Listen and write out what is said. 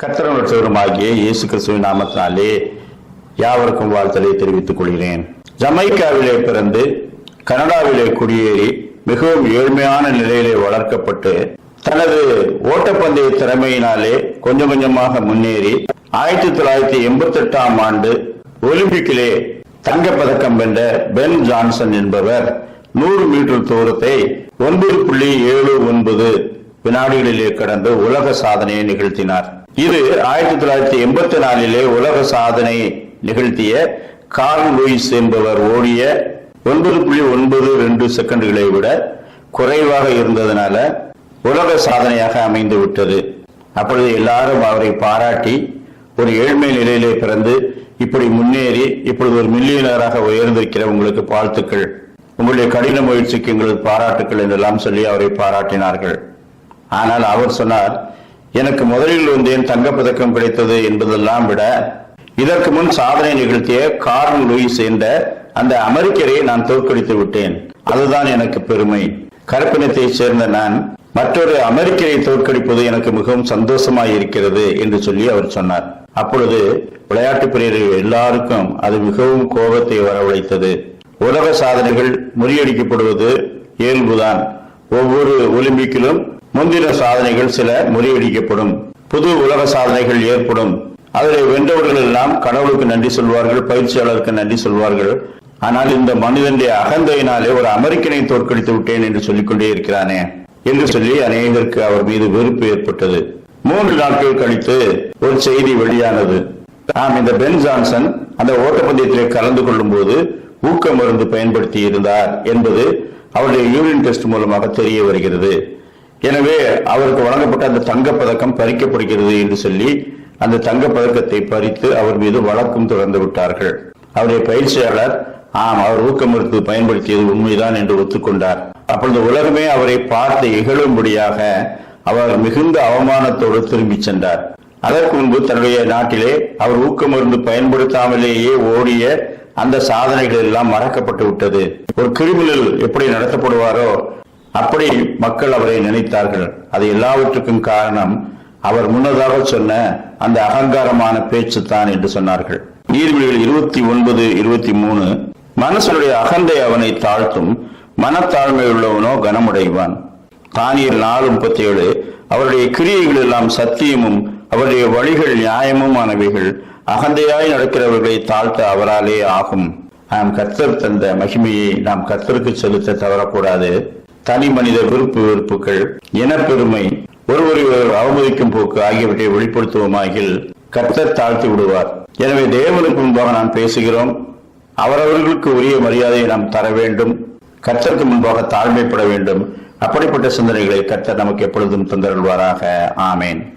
கத்திரமாகிய இயேசு கிறிஸ்துவின் நாமத்தினாலே யாவருக்கும் வாழ்த்தலை தெரிவித்துக் கொள்கிறேன். ஜமைக்காவிலே பிறந்து கனடாவிலே குடியேறி மிகவும் ஏழ்மையான நிலையிலே வளர்க்கப்பட்டு தனது ஓட்டப்பந்தய திறமையினாலே கொஞ்சம் கொஞ்சமாக முன்னேறி ஆயிரத்தி தொள்ளாயிரத்தி எண்பத்தி எட்டாம் ஆண்டு ஒலிம்பிக்கிலே தங்கப்பதக்கம் வென்ற பென் ஜான்சன் என்பவர் நூறு மீட்டர் தூரத்தை ஒன்பது புள்ளி ஏழு ஒன்பது வினாடிகளிலே கடந்து உலக சாதனையை நிகழ்த்தினார். இது ஆயிரத்தி தொள்ளாயிரத்தி எண்பத்தி நாலிலே உலக சாதனை நிகழ்த்திய கார்ல் லூயிஸ் என்பவர் ஓடிய ஒன்பது புள்ளி ஒன்பது ரெண்டு செகண்டுகளை விட குறைவாக இருந்ததுனால உலக சாதனையாக அமைந்து விட்டது. அப்பொழுது எல்லாரும் அவரை பாராட்டி ஒரு ஏழ்மை நிலையிலே பிறந்து இப்படி முன்னேறி இப்பொழுது ஒரு மில்லியனராக உயர்ந்திருக்கிற உங்களுக்கு வாழ்த்துக்கள். உங்களுடைய கடின முயற்சிக்கு எங்களது பாராட்டுக்கள் என்றெல்லாம் சொல்லி அவரை பாராட்டினார்கள். ஆனால் அவர் சொன்னார் எனக்கு முதலில் வந்தேன் தங்கப்பதக்கம் கிடைத்தது என்பதெல்லாம் விட இதற்கு முன் சாதனை நிகழ்த்திய கார்ல் லூயிஸ் என்ற அந்த அமெரிக்கரை நான் தோற்கடித்து விட்டேன். அதுதான் எனக்கு பெருமை. கருப்பினத்தைச் சேர்ந்த நான் மற்றொரு அமெரிக்கரை தோற்கடிப்பது எனக்கு மிகவும் சந்தோஷமாய் இருக்கிறது என்று சொல்லி அவர் சொன்னார். அப்பொழுது விளையாட்டு பிரியர்கள் எல்லாருக்கும் அது மிகவும் கோபத்தை வரவழைத்தது. உலக சாதனைகள் முறியடிக்கப்படுவது இயல்புதான். ஒவ்வொரு ஒலிம்பிக்கிலும் முந்தின சாதனைகள் சில முறியடிக்கப்படும். புது உலக சாதனைகள் ஏற்படும். அதில் வென்றவர்கள் எல்லாம் கடவுளுக்கு நன்றி சொல்வார்கள் பயிற்சியாளருக்கு நன்றி சொல்வார்கள். ஆனால் இந்த மனிதனுடைய அகந்தையினாலே ஒரு அமெரிக்கனை தோற்கடித்து விட்டேன் என்று சொல்லிக்கொண்டே இருக்கிறானே என்று சொல்லி அநேகருக்கு அவர் மீது வெறுப்பு ஏற்பட்டது. மூன்று நாட்கள் கழித்து ஒரு செய்தி வெளியானது. நாம் இந்த பென் ஜான்சன் அந்த ஓட்டப்பந்தயத்திலே கலந்து கொள்ளும் போது ஊக்க மருந்து பயன்படுத்தி இருந்தார் என்பது அவருடைய யூரின் டெஸ்ட் மூலமாக தெரிய வருகிறது. எனவே அவருக்கு வழங்கப்பட்ட அந்த தங்கப் பதக்கம் பறிக்கப்படுகிறது என்று சொல்லி அந்த தங்கப் பதக்கத்தை பறித்து அவர் மீது வழக்கும் தொடர்ந்து விட்டார்கள். அவருடைய பயிற்சியாளர் ஆம் அவர் ஊக்கமருந்து பயன்படுத்தியது உண்மைதான் என்று ஒத்துக்கொண்டார். அப்பொழுது உலகமே அவரை பார்த்து இகழும்படியாக அவர் மிகுந்த அவமானத்தோடு திரும்பி சென்றார். அதற்கு முன்பு தன்னுடைய நாட்டிலே அவர் ஊக்கமருந்து பயன்படுத்தாமலேயே ஓடிய அந்த சாதனைகள் எல்லாம் மறக்கப்பட்டு விட்டது. ஒரு கிரிமினல் எப்படி நடத்தப்படுவாரோ அப்படி மக்கள் அவரை நினைத்தார்கள். அது எல்லாவற்றுக்கும் காரணம் அவர் முன்னதாக சொன்ன அந்த அகங்காரமான பேச்சு தான் என்று சொன்னார்கள். நீதிமொழிகள் இருபத்தி ஒன்பது இருபத்தி மூணு மனசனுடைய அகந்தை அவனை தாழ்த்தும் மனத்தாழ்மை உள்ளவனோ கனமுடைவான். தானியர் நாலு முப்பத்தி ஏழு அவருடைய கிரியைகள் எல்லாம் சத்தியமும் அவருடைய வழிகள் நியாயமுமானவைகள் அகந்தையாய் நடக்கிறவர்களை தாழ்த்த அவராலே ஆகும். நாம் கர்த்தர் தந்த மகிமையை நாம் கர்த்தருக்கு செலுத்த தவறக்கூடாது. தனி மனித விருப்பு வெறுப்புகள் இனப்பெருமை ஒருவரை ஒருவர் அவமதிக்கும் போக்கு ஆகியவற்றை வெளிப்படுத்துவோமாகில் கர்த்தர் தாழ்த்தி விடுவார். எனவே தேவனுக்கு முன்பாக நாம் பேசுகிறோம். அவரவர்களுக்கு உரிய மரியாதையை நாம் தர வேண்டும். கர்த்தருக்கு முன்பாக தாழ்மைப்பட வேண்டும். அப்படிப்பட்ட சிந்தனைகளை கர்த்தர் நமக்கு எப்பொழுதும் தந்தருள்வாராக. ஆமேன்.